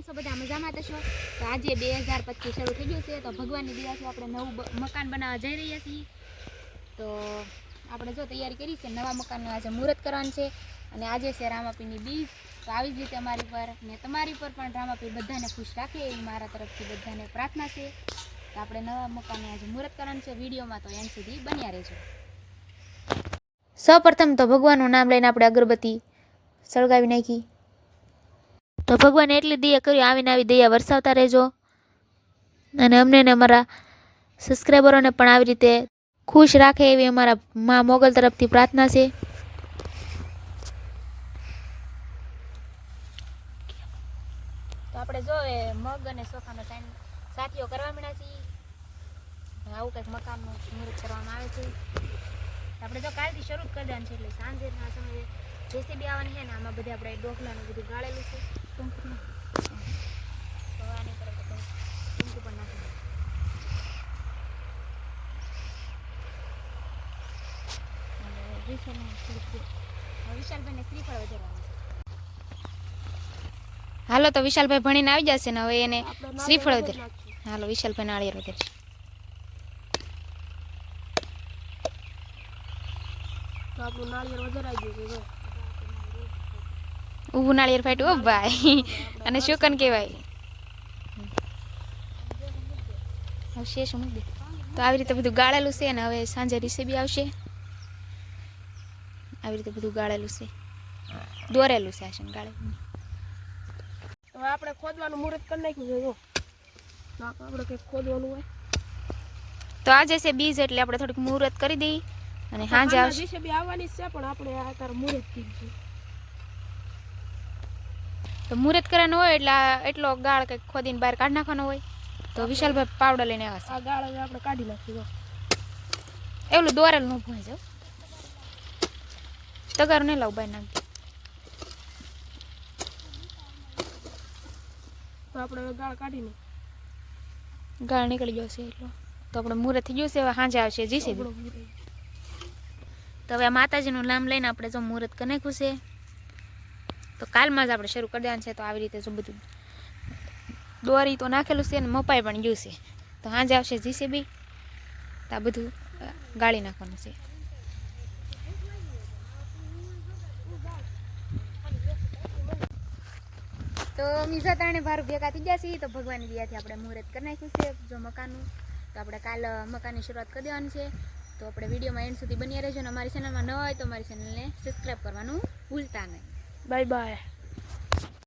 કેમ છો? બધા મજામાં છો? તો આજે બે હજાર પચીસ શરૂ થઈ ગયું છે, તો ભગવાનની દયાથી આપણે નવું મકાન બનાવવા જઈ રહ્યા છીએ. તો આપણે જો તૈયારી કરી છે, નવા મકાનનું આજે મુહૂર્ત કરવાનું છે અને આજે છે રામાપીની બીજ. તો આવી જ રીતે અમારી પર ને તમારી પર પણ રામાપી બધાને ખુશ રાખે એવી મારા તરફથી બધાને પ્રાર્થના છે. તો આપણે નવા મકાનનું આજે મુહૂર્ત કરવાનું છે. વિડીયોમાં તો એમ સુધી બન્યા રહેજો. સૌપ્રથમ તો ભગવાનનું નામ લઈને આપણે અગરબત્તી સળગાવી નાખી. તો ભગવાને એટલી દયા કરી, આવીને આવી દયા વરસાવતા રહેજો. અને અમને ને અમારા સબસ્ક્રાઈબરોને પણ આવી રીતે ખુશ રાખે એવી અમારા મા મોગલ તરફથી પ્રાર્થના છે. તો આપણે જો એ મગ અને સોફાનો ટાઈમ સાથીઓ કરવા માંડ્યા છીએ. આવું કંઈક મકાનનું મુહૂર્ત કરવામાં આવે છે. આપણે જો કાલથી શરૂ કરી દેવાનું છે, એટલે સાંજેના સમયે જેસીબી આવવાની છે ને, આમાં બધે આપણે ડોકલાનું બધું ગાળેલું છે. હાલો તો વિશાલભાઈ ભણીને આવી જશે ને હવે એને શ્રીફળ વધારે હાલો વિશાલભાઈ નાળિયેર વધારે તો આપણું નાળિયેર વધારાઈ ગયું. ઊભું નાળિયેર ફાટ્યું હો ભાઈ. અને શુકન કહેવાય. આવશે શું દે તો આવી રીતે બધું ગાળેલું છે અને હવે સાંજે રીસેબી આવશે. આવી રીતે બધું ગાળેલું છે. દોરેલું છે આશન ગાળે. હવે આપણે ખોદવાનું મુહૂર્ત કરી નાખ્યું છે જો. આપણે કંઈક ખોદવાનું હોય. તો આજે છે બીજ એટલે આપણે થોડીક મુહૂર્ત કરી દઈએ અને સાંજે આવશે બી આવવાની છે પણ આપણે આ તાર મુહૂર્ત કીધું તો મુહૂર્ત કરવાનું હોય એટલે એટલો ગાળ કંઈક ખોદીને બહાર કાઢી નાખવાનો હોય. તો વિશાલભાઈ પાવડર લઈને આવશે આ ગાળ આપણે કાઢી નાખીએ જો. એવું દોરેલ ન ભૂંઈ જાવ તગારું નહીં લાવ બાય નાખી આપણે ગાળ કાઢીને ગાળ નીકળી ગયો છે એટલો. તો આપણે મુહૂર્ત થઈ ગયું છે હવે સાંજે આવશે જીસી તો હવે આ માતાજીનું નામ લઈને આપણે જો મુહૂર્ત કરી નાખ્યું છે. તો કાલમાં જ આપણે શરૂ કરી દેવાનું છે, તો આવી રીતે જો બધું દોરી તો નાખેલું છે ને મપાઈ પણ ગયું છે. તો સાંજે આવશે જીસીબી તો આ બધું ગાળી નાખવાનું છે. તો મીઝા તાણે ભાર ભેગા થઈ ગયા છે તો ભગવાનની દયાથી આપણે મુહૂર્ત કરી નાખ્યું છે, જો મકાનનું. તો આપણે કાલ મકાનની શરૂઆત કરી દેવાની છે. તો આપણે વિડીયોમાં એન્ડ સુધી બન્યા રહેજો અને અમારી ચેનલમાં ન હોય તો અમારી ચેનલને સબસ્ક્રાઈબ કરવાનું ભૂલતા નહીં. Bye bye